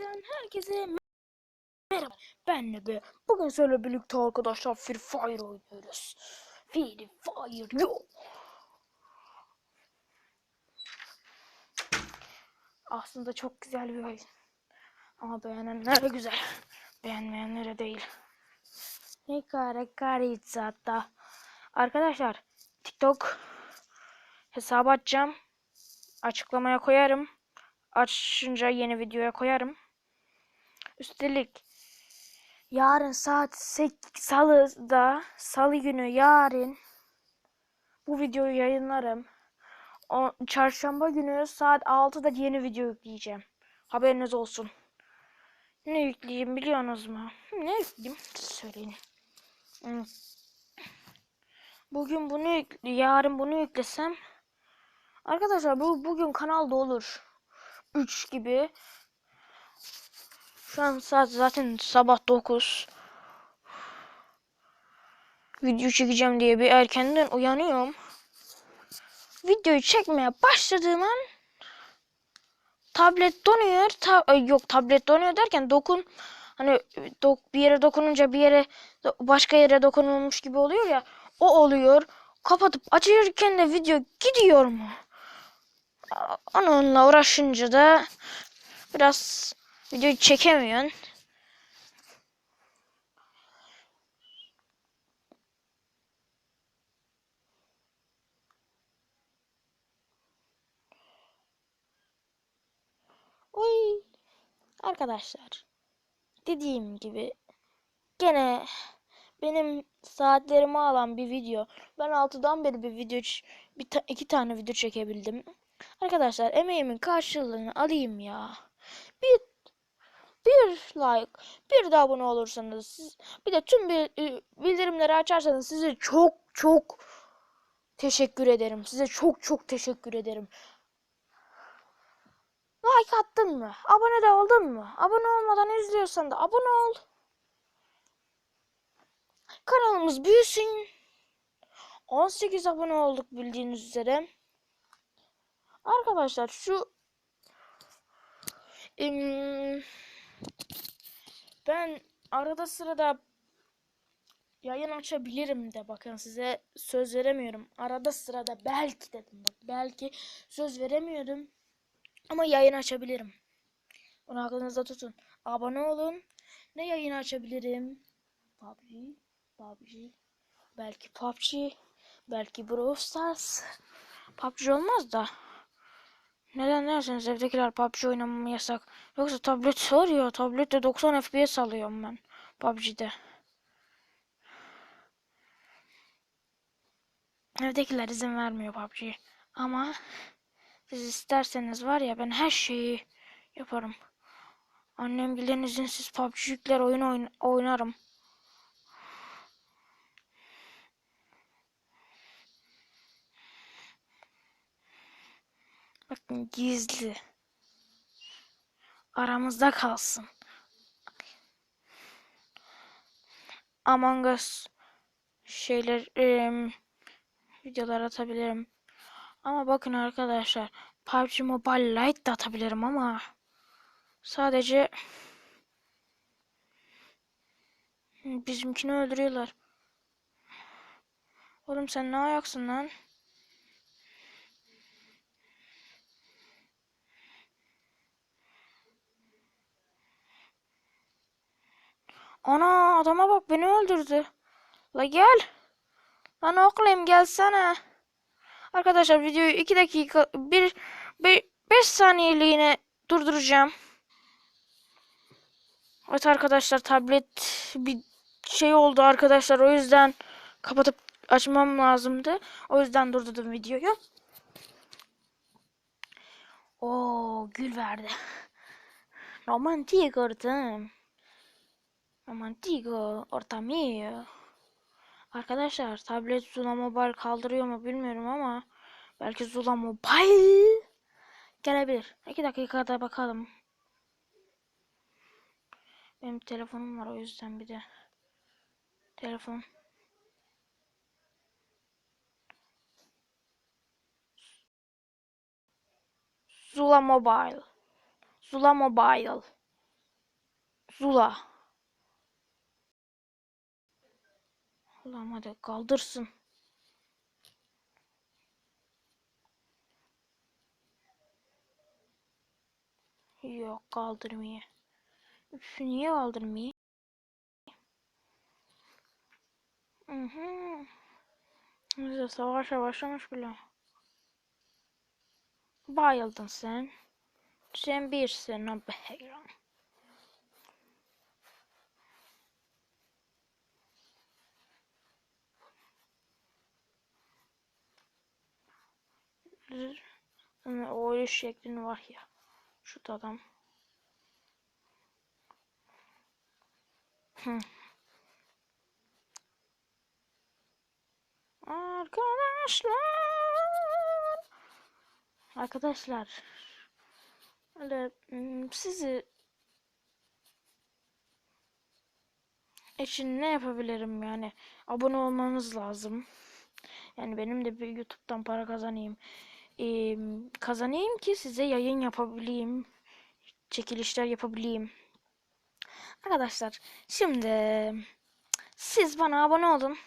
Gaming'den herkese merhaba. Ben Nebe. Bugün sizlerle birlikte arkadaşlar Free Fire oynuyoruz. Free Fire yo. Aslında çok güzel bir oyun. Ama beğenenlere güzel. Beğenmeyenlere değil. Hikare karitsa hatta. Arkadaşlar TikTok hesabı açacağım. Açıklamaya koyarım. Açınca yeni videoya koyarım. Üstelik yarın saat 8 salıda salı günü yarın bu videoyu yayınlarım. O, çarşamba günü saat 6'da yeni video yükleyeceğim. Haberiniz olsun. Ne yükleyeyim biliyorsunuz mu? Ne yükleyeyim? Söyleyin. Hmm. Bugün bunu yükle, yarın bunu yüklesem Arkadaşlar bu bugün kanalda olur. 3 gibi. Şu an saat zaten sabah 9. Video çekeceğim diye bir erkenden uyanıyorum. Videoyu çekmeye başladığım an tablet donuyor. Ta yok tablet donuyor derken dokun hani dok bir yere dokununca bir yere başka yere dokunulmuş gibi oluyor ya. O oluyor. Kapatıp açırken de video gidiyor mu? Onunla uğraşınca da biraz videoyu çekemiyorsun. Oy. Arkadaşlar. Dediğim gibi gene benim saatlerimi alan bir video. Ben 6'dan beri bir video bir ta iki tane video çekebildim. Arkadaşlar emeğimin karşılığını alayım ya. Bir bir like, bir de abone olursanız, siz, bir de tüm bildirimleri açarsanız size çok çok teşekkür ederim. Size çok çok teşekkür ederim. Like attın mı? Abone de oldun mu? Abone olmadan izliyorsan da abone ol. Kanalımız büyüsün. 18 abone olduk bildiğiniz üzere. Arkadaşlar şu im, ben arada sırada yayın açabilirim de bakın size söz veremiyorum. Arada sırada belki dedim bak belki söz veremiyordum. Ama yayın açabilirim. Onu aklınızda tutun. Abone olun. Ne yayın açabilirim? PUBG, PUBG, belki PUBG, belki Brawl Stars. PUBG olmaz da. Neden derseniz evdekiler PUBG oynamamı yasak. Yoksa tablet soruyor. Tablette 90 FPS alıyorum ben PUBG'de. Evdekiler izin vermiyor PUBG. Ama siz isterseniz var ya ben her şeyi yaparım. Annem bilen izinsiz PUBG yükler oyun oyn oynarım. Bakın gizli. Aramızda kalsın. Among Us şeyler e, videolar atabilirim. Ama bakın arkadaşlar PUBG Mobile Lite de atabilirim ama sadece bizimkini öldürüyorlar. Oğlum sen ne ayaksın lan? Ana adama bak beni öldürdü. La gel. Lan oğlum gelsene. Arkadaşlar videoyu 2 dakika 1 5 saniyeliğine durduracağım. Evet arkadaşlar tablet bir şey oldu arkadaşlar. O yüzden kapatıp açmam lazımdı. O yüzden durdurdum videoyu. O gül verdi. Romantik ortam. Romantik ortam iyi. Arkadaşlar tablet Zula Mobile kaldırıyor mu bilmiyorum ama belki Zula Mobile gelebilir. 2 dakikada bakalım. Benim telefonum var o yüzden bir de. Telefon. Zula Mobile. Zula Mobile. Zula. Allah'ım hadi kaldırsın. Yok kaldırmıyor. Üf, niye kaldırmıyor? Hı hı. Neyse savaşa başlamış bile. Bayıldın sen. Sen birsin o beyran. O ölüş şeklin var ya. Şu adam. Arkadaşlar. Arkadaşlar. Öyle hmm, sizi için ne yapabilirim yani? Abone olmanız lazım. Yani benim de bir YouTube'dan para kazanayım. Ee, kazanayım ki size yayın yapabileyim. Çekilişler yapabileyim. Arkadaşlar şimdi siz bana abone olun.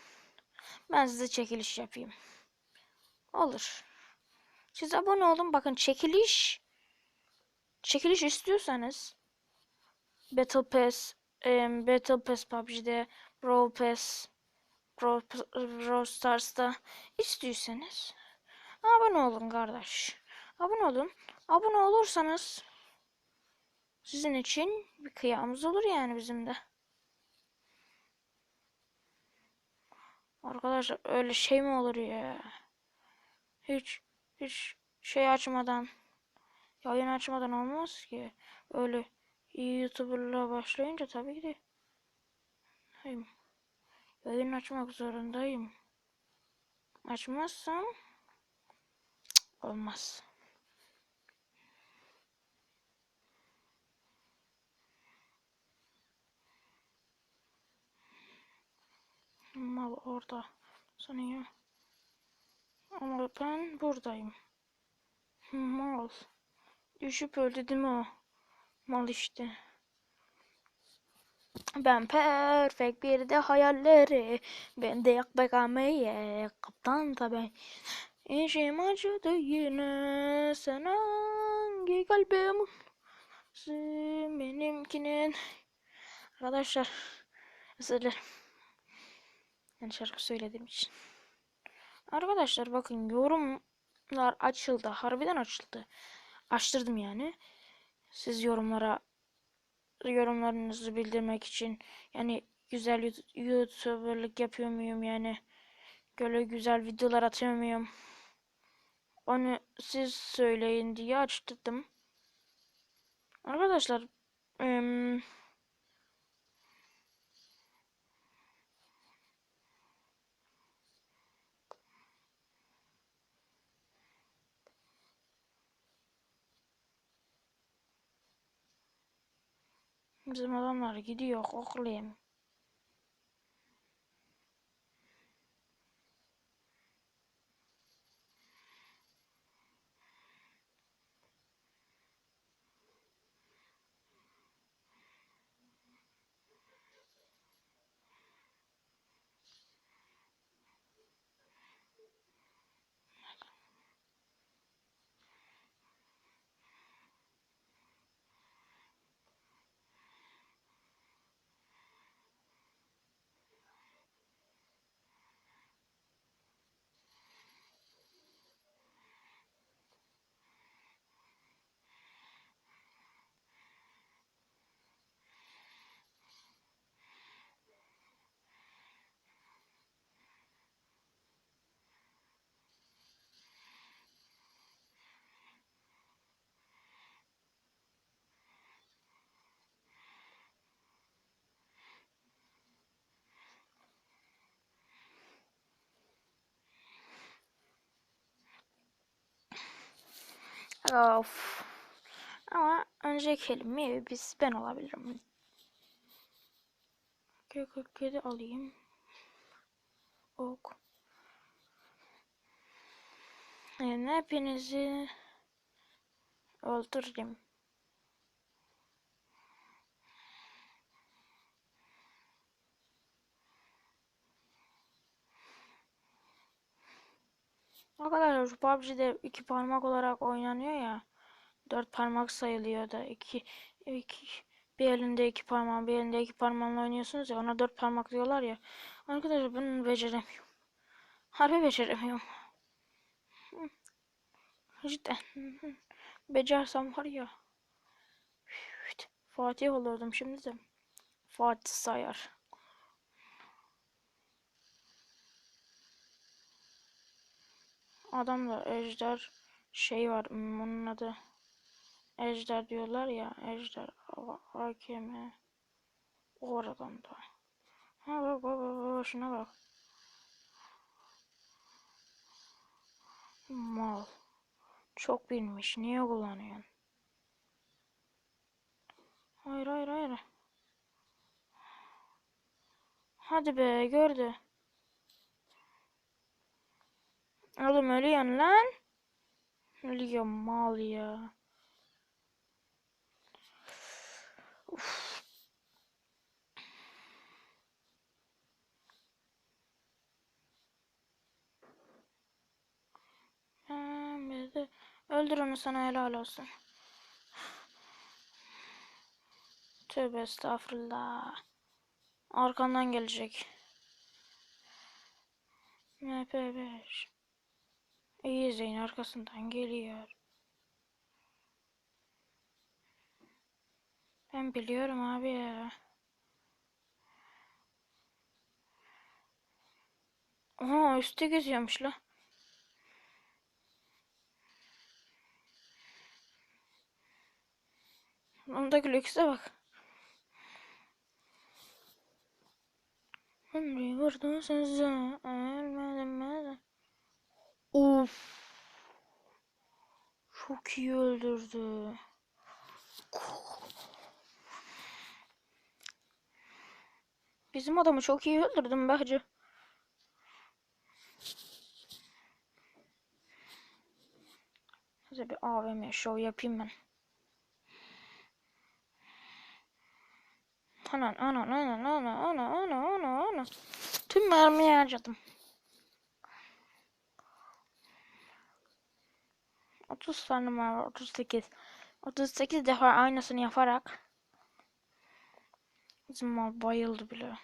Ben size çekiliş yapayım. Olur. Siz abone olun. Bakın çekiliş çekiliş istiyorsanız Battle Pass em, Battle Pass PUBG'de Brawl Pass Brawl, Brawl Stars'ta istiyorsanız abone olun kardeş. Abone olun. Abone olursanız sizin için bir kıyamız olur yani bizim de. Arkadaşlar öyle şey mi olur ya? Hiç hiç şey açmadan yayın açmadan olmaz ki. Öyle iyi YouTuber'la başlayınca tabii ki yayın açmak zorundayım. Açmazsam olmaz. Mal orada sanıyor. Ama ben buradayım. Mal. Düşüp öldü değil mi o? Mal işte. Ben perfect bir de hayalleri. Ben de yak bekameye. Kaptan tabi. İşim acıdı yine. Sen hangi kalbim? Benimkinin. Arkadaşlar. Özür dilerim. Yani şarkı söylediğim için. Arkadaşlar bakın yorumlar açıldı. Harbiden açıldı. Açtırdım yani. Siz yorumlara yorumlarınızı bildirmek için yani güzel YouTuber'lık yapıyor muyum yani böyle güzel videolar atıyor muyum onu siz söyleyin diye açtırdım. Arkadaşlar ım, Bizim adamlar gidiyor koklayayım. Of. Ama önce kelimeyi biz ben olabilirim. K47 alayım. Ok. Yani hepinizi öldürürüm. Arkadaşlar şu PUBG'de iki parmak olarak oynanıyor ya. Dört parmak sayılıyor da iki, iki bir elinde iki parmağın bir elinde iki parmağınla oynuyorsunuz ya ona dört parmak diyorlar ya. Arkadaşlar ben beceremiyorum. Harbi beceremiyorum. Cidden. Becersem var ya. Fatih olurdum şimdi de. Fatih Sayar. Adamda ejder şey var onun adı ejder diyorlar ya ejder AKM o var adamda. Ha bak bak bak bak şuna bak. Mal. Çok bilmiş. Niye kullanıyorsun? Hayır hayır hayır. Hadi be gördü. Oğlum ölüyorsun lan. Ölüyor mal ya. Uf. Öldür onu sana helal olsun. Tövbe estağfurullah. Arkandan gelecek. MP5. İyi izleyin arkasından geliyor. Ben biliyorum abi ya. Oha üstte geziyormuş la. Ondaki lükse bak. Ömrü vurdun sözü ölmedim ben. Uf. Çok iyi öldürdü. Bizim adamı çok iyi öldürdüm bence. Size bir AVM show yapayım ben. Ana ana ana ana ana ana ana ana. Tüm mermiyi harcadım. 30 tane var 38. 38 defa aynısını yaparak bizim mal bayıldı bile.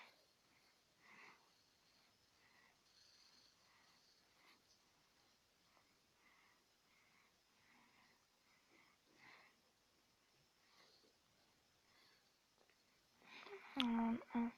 Aman, aman.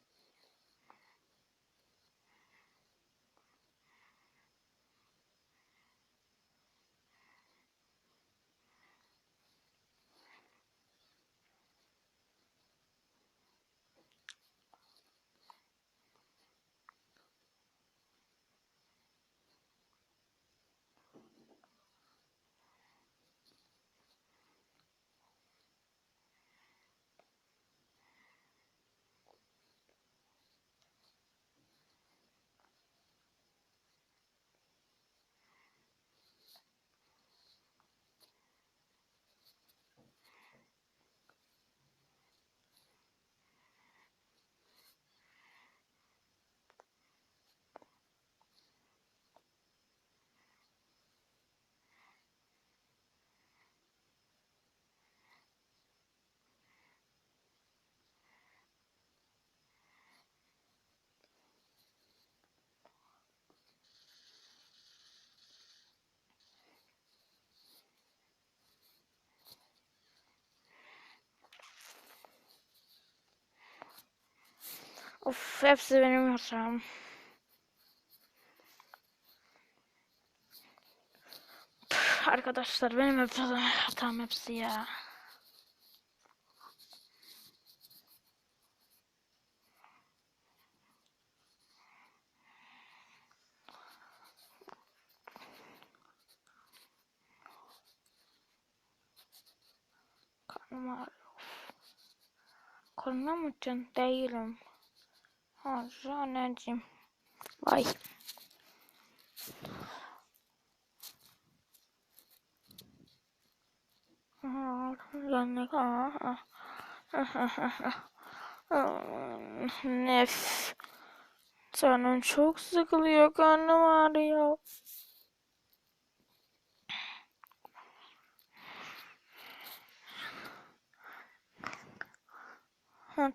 Of hepsi benim hatam. Püh, Arkadaşlar benim hatam, hatam hepsi ya. Karnım ağrıyor. Mı Değilim. Hazır anneciğim. Vay. Nef. Canım çok sıkılıyor. Karnım ağrıyor.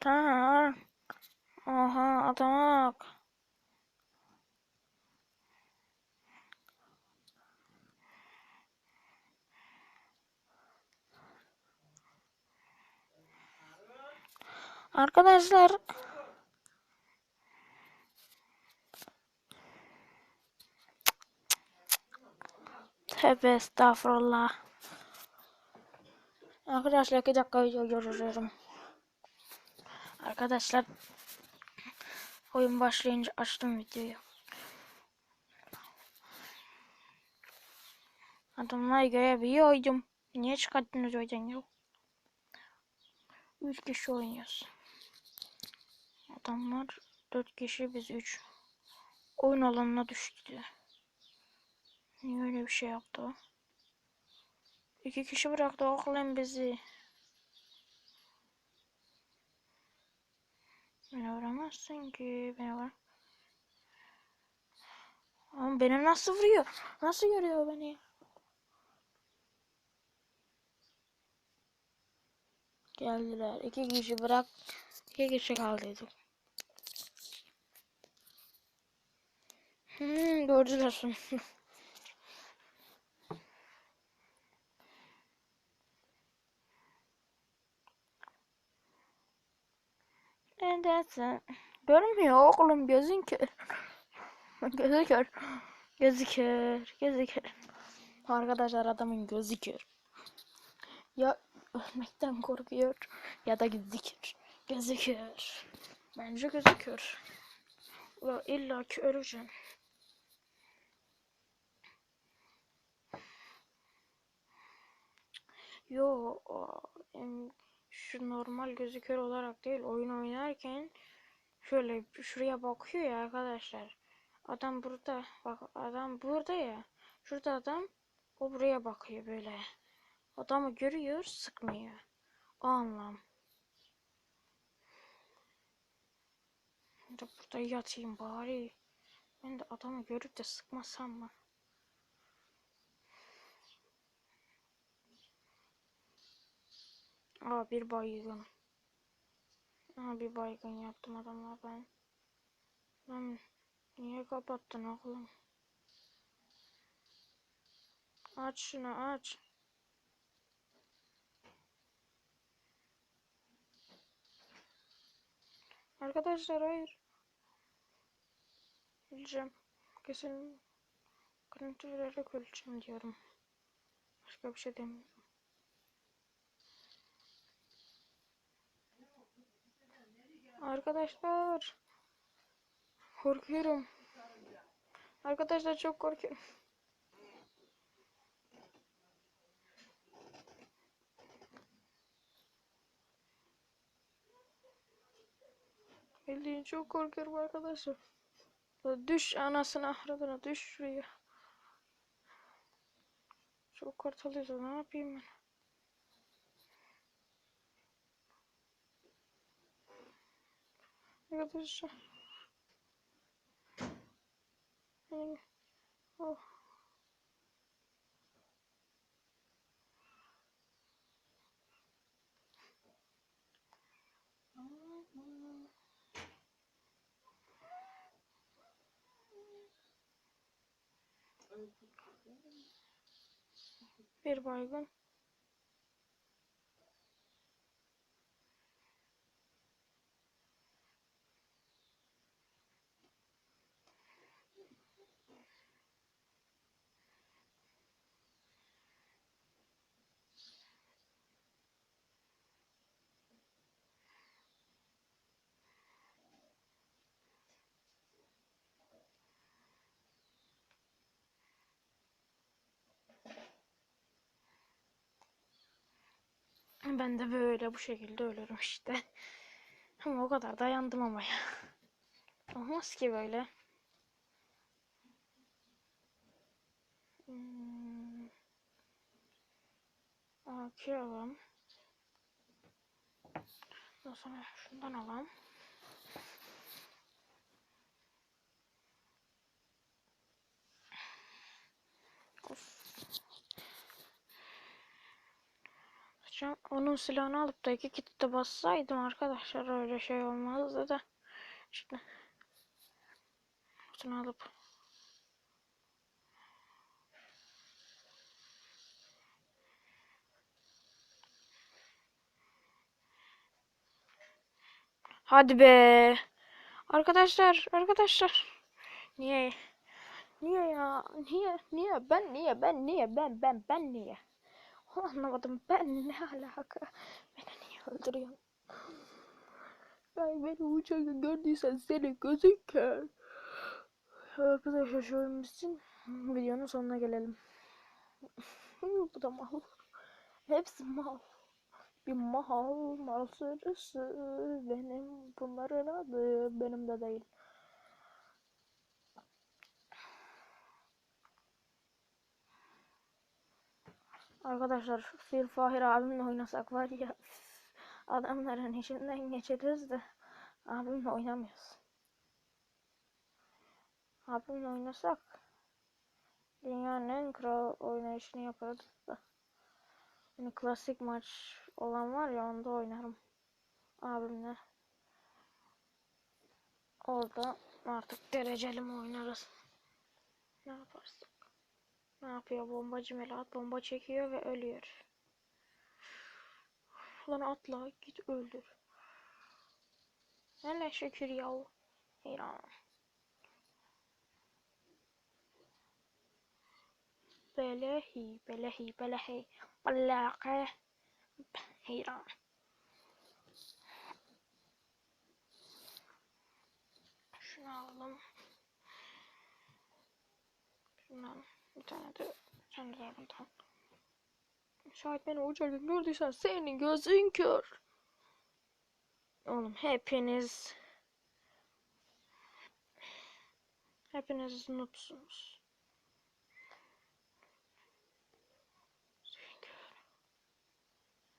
Tamam. Oha adama bak. Arkadaşlar Tövbe estağfurullah. Arkadaşlar iki dakika video görüyorum. Arkadaşlar oyun başlayınca açtım videoyu. Adamlar görebiliyordum. Niye çıkarttınız oyundan ya? Üç kişi oynuyoruz. Adamlar dört kişi biz üç. Oyun alanına düştü. Niye öyle bir şey yaptı? İki kişi bıraktı oğlum bizi. Beni vuramazsın ki. Beni vur. Ama beni nasıl vuruyor? Nasıl görüyor beni? Geldiler. İki kişi bırak. İki kişi kaldıydık. Hmm, gördüler sonunda. Neredesin? Görmüyor oğlum gözün kör. gözü kör. Gözü. Arkadaşlar adamın gözü kör. Ya ölmekten korkuyor ya da gözü kör. Gözü kör. Bence gözü kör. İlla ki öleceğim. Yo, em, şu normal gözü kör olarak değil oyun oynarken şöyle şuraya bakıyor ya arkadaşlar. Adam burada bak adam burada ya. Şurada adam o buraya bakıyor böyle. Adamı görüyor sıkmıyor. O anlam. Burada yatayım bari. Ben de adamı görüp de sıkmasam mı? Aa bir baygın. Aa bir baygın yaptım adamla ben. Ben niye kapattın oğlum? Aç şunu aç. Arkadaşlar hayır. Öleceğim. Kesin kırıntı vererek öleceğim diyorum. Başka bir şey demiyorum. Arkadaşlar. Korkuyorum. Arkadaşlar çok korkuyorum. Bildiğin çok korkuyorum arkadaşlar. Düş anasını ahradına düş şuraya. Çok korkalıysa ne yapayım ben? Arkadaşlar. Yani, oh. Bir baygın. Ben de böyle bu şekilde ölürüm işte. Ama o kadar dayandım ama ya. Olmaz ki böyle. Hmm. AK alalım. Ondan sonra şundan alalım. Of. Onu onun silahını alıp da iki kitle bassaydım arkadaşlar öyle şey olmazdı da. İşte. Şunu alıp. Hadi be. Arkadaşlar, arkadaşlar. Niye? Niye ya? Niye? Niye? Ben niye? Ben niye? Ben ben ben niye? Anlamadım. Ben ne alaka? Beni niye öldürüyorsun? Ben beni uçakta gördüysen seni gözün kör. Arkadaşlar oyun bitsin. Videonun sonuna gelelim. Bu da mal. Hepsi mal. Bir mal, mal sürüsü. Benim bunların adı benim de değil. Arkadaşlar Fir Fahir abimle oynasak var ya adamların içinden geçeriz de abimle oynamıyoruz. Abimle oynasak dünyanın en kral oynayışını yaparız da. Yani klasik maç olan var ya onda oynarım abimle. Orada artık dereceli mi oynarız. Ne yaparsın? Ne yapıyor bombacı Melahat? Bomba çekiyor ve ölüyor. Lan atla git öldür. Hele şükür yahu. İran. Belehi, belehi, belehi. Ballake. İran. Şunu alalım. Şundan bir tane de sen de bundan. Şayet beni uçarken gördüysen senin gözün kör. Oğlum hepiniz hepiniz noobsunuz.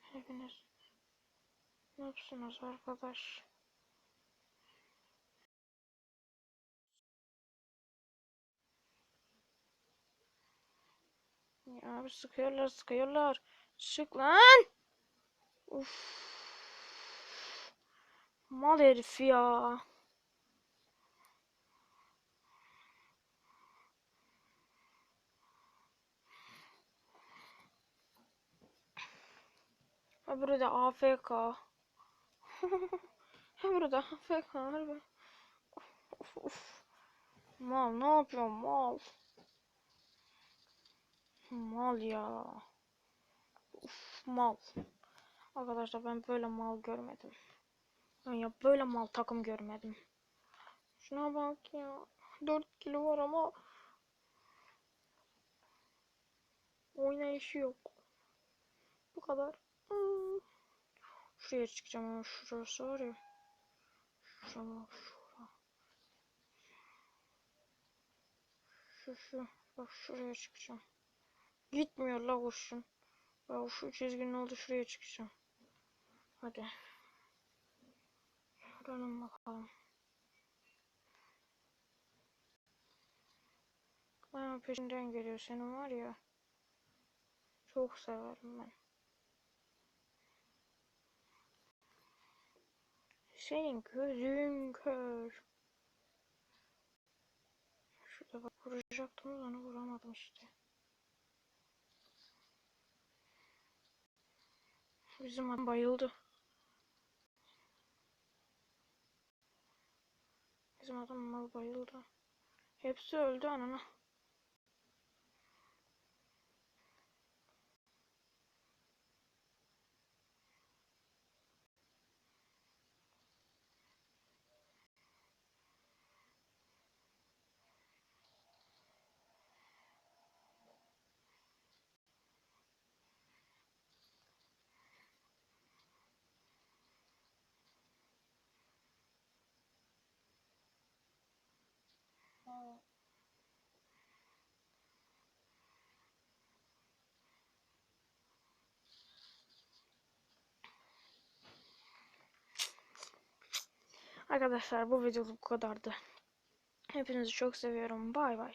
Hepiniz noobsunuz arkadaş. Ya abi sıkıyorlar sıkıyorlar. Çık lan. Uf. Mal herif ya. Öbürü de AFK. Öbürü de AFK harbi. Of, of. Mal ne yapıyorsun mal? Mal ya. Uf, mal. Arkadaşlar ben böyle mal görmedim. Ben ya böyle mal takım görmedim. Şuna bak ya. 4 kilo var ama oynayışı yok. Bu kadar. Hmm. Şuraya çıkacağım ama şurası var ya. Şura şura. Şu şu. Bak şuraya çıkacağım. Gitmiyor la kurşun. Ya şu çizginin oldu şuraya çıkacağım. Hadi. Şuradan bakalım. Bayağı peşinden geliyor senin var ya. Çok severim ben. Senin gözün kör. Şurada bak vuracaktım onu vuramadım işte. Bizim adam bayıldı. Bizim adam mal bayıldı. Hepsi öldü anana. Arkadaşlar bu videoluk bu kadardı. Hepinizi çok seviyorum. Bay bay.